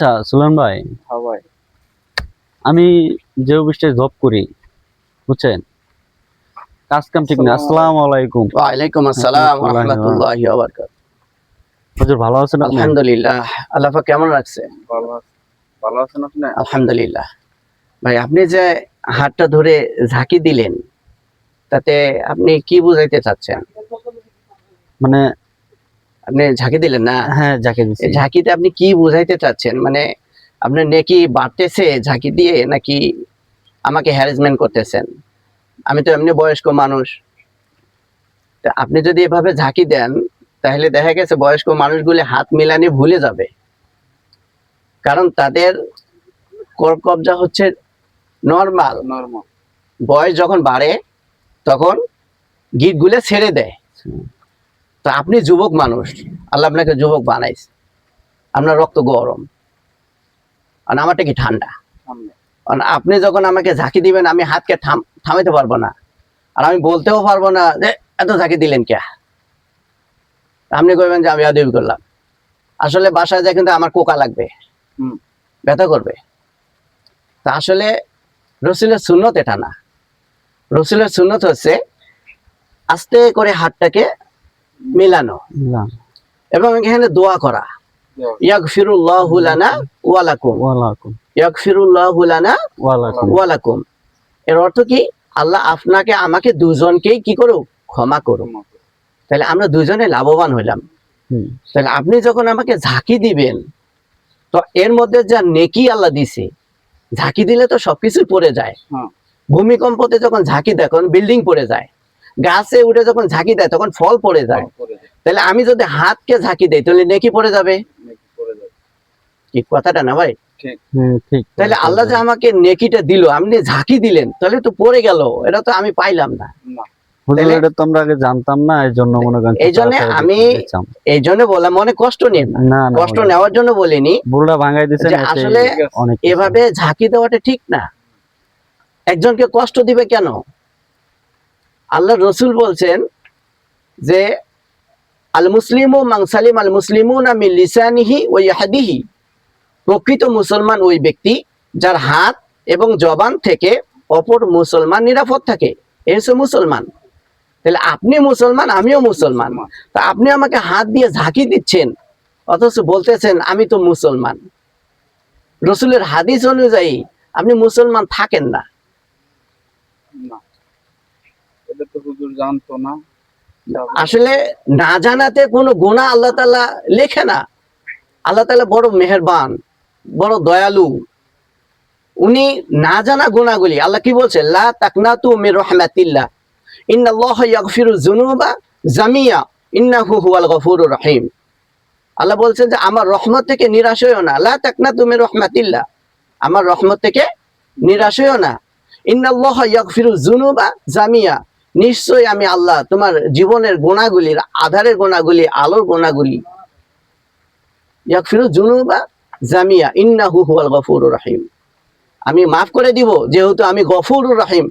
আচ্ছা সুলান ভাই। হ্যাঁ ভাই। আমি যে অফিসে জব করি বুঝছেন? কাজ কাম ঠিক না। আসসালামু আলাইকুম। ওয়ালাইকুম আসসালাম ওয়া রাহমাতুল্লাহি ওয়া বারাকাতুহু। হুজুর ভালো আছেন আলহামদুলিল্লাহ। আল্লাহ পাক কেমন রাখছে? ভালো ভালো আছেন আপনি? আলহামদুলিল্লাহ। ভাই আপনি যে হাতটা ধরে ঝাঁকি দিলেন তাতে আপনি কি বুঝাইতে চাচ্ছেন? মানে আপনি ঝাঁকি দিলেন না? হ্যাঁ ঝাঁকি এই ঝাঁকিতে আপনি কি বুঝাইতে চাচ্ছেন? মানে আপনার নেকি বাড়তেছে ঝাঁকি দিয়ে নাকি আমাকে হ্যারাসমেন্ট করতেছেন? আমি তো এমনি বয়স্ক মানুষ। তা আপনি যদি এভাবে ঝাঁকি দেন তাহলে দেখা গেছে বয়স্ক মানুষগুলি হাত মিলানি ভুলে যাবে। কারণ তাদের কর কবজা হচ্ছে নর্মাল নরমাল বয়স যখন বাড়ে তখন গিটগুলো ছেড়ে দেয়। তো আপনি যুবক মানুষ আল্লাহ আপনাকে যুবক বানাইছে। আপনার রক্ত গরম। আর আমারটা কি ঠান্ডা? আপনি যখন আমাকে ঝাঁকি দিবেন আমি হাতকে থাম থামাইতে পারব না। আর আমি বলতেও পারব না যে এত ঝাঁকি দিলেন কে? আপনি কইবেন যে আমি আদবি করলাম। আসলে বাসায় যায় কিন্তু আমার কোকা লাগবে। ব্যথা করবে। তা আসলে রসুলের সুন্নত এটা না। রসুলের সুন্নত হচ্ছে আস্তে করে হাতটাকে মেলানো। এবং এখানে দোয়া করা। ইয়াগফিরুল্লাহু লানা ওয়ালাকুম ওয়ালাইকুম ইয়াগফিরুল্লাহু লানা ওয়ালাইকুম ওয়ালাকুম এর অর্থ কি? আল্লাহ আপনাকে আমাকে দুজনকেই কি করুক? ক্ষমা করুক। তাহলে আমরা দুজনে লাভবান হইলাম। হুম, তাহলে আপনি যখন আমাকে ঝাঁকি দিবেন তো এর মধ্যে যা নেকি আল্লাহ দিছে ঝাঁকি দিলে তো সবকিছু পড়ে যায়। হ্যাঁ। ভূমিকম্পতে যখন ঝাঁকি দেয় তখন বিল্ডিং পড়ে যায়। গাছে উঠে যখন ঝাঁকি দেয় তখন ফল পড়ে যায়। তাহলে আমি যদি হাতকে ঝাঁকি দেই তাহলে নেকি পড়ে যাবে? নাকি করে দে। কি কথাটা না ভাই? তাহলে আল্লাহ যে আমাকে নেকিটা দিল আপনি ঝাঁকি দিলেন তাহলে তো পড়ে গেল এটা তো আমি পাইলাম না। না। হুজুর তাহলে- এটা তো আমরা আগে জানতাম না এই জন্য মনে করেন এই জন্যে আমি- এই জন্য বললাম মনে কষ্ট নিন না না না কষ্ট নেওয়ার জন্য বলিনি বুলটা ভাঙাই দিছেন আসলে এভাবে ঝাঁকি দেওয়াটা ঠিক না। একজনকে কষ্ট দিবে কেন? আল্লাহ রসুল বলছেন যে আল মুসলিমু মাংসালিম আল মুসলিমুনা মিন লিসানিহি ওয়া ইয়াহদিহি। প্রকৃত মুসলমান ওই ব্যক্তি যার হাত এবং জবান থেকে অপর মুসলমান নিরাপদ থাকে। হচ্ছে মুসলমান। তাহলে আপনি মুসলমান, আমিও মুসলমান। তা আপনি আমাকে হাত দিয়ে ঝাঁকি দিচ্ছেন, অথচ বলতেছেন, আমি তো মুসলমান। রসুলের হাদিস অনুযায়ী আপনি মুসলমান থাকেন না। এটা তো হুজুর জানতো না। আসলে না জানাতে কোনো গুণা আল্লাহ তালা লেখে না। আল্লাহ তালা বড় মেহেরবান, বড় দয়ালু। উনি না জানা গুণাগুলি আল্লাহ কি বলছে? লা ইয়াগফিরু জামিয়া, ইন্নাহু হুয়াল গফুরুর রহিম। আল্লাহ বলছেন যে, আমার রহমত থেকে নিরাশ হইও না। লা তাকনাতু মির রহমাতিল্লাহ। আমার রহমত থেকে নিরাশ হইও না। ইয়াগফিরু জামিয়া। নিশ্চয়ই আমি আল্লাহ তোমার জীবনের গোনাগুলির আধারের গোনাগুলি, আলোর গোনাগুলি। ইয়াকফিরু জুনুবা জামিয়া হুয়াল গফুরুর রহিম। আমি মাফ করে দিব, যেহেতু আমি গফুরুর রহিম।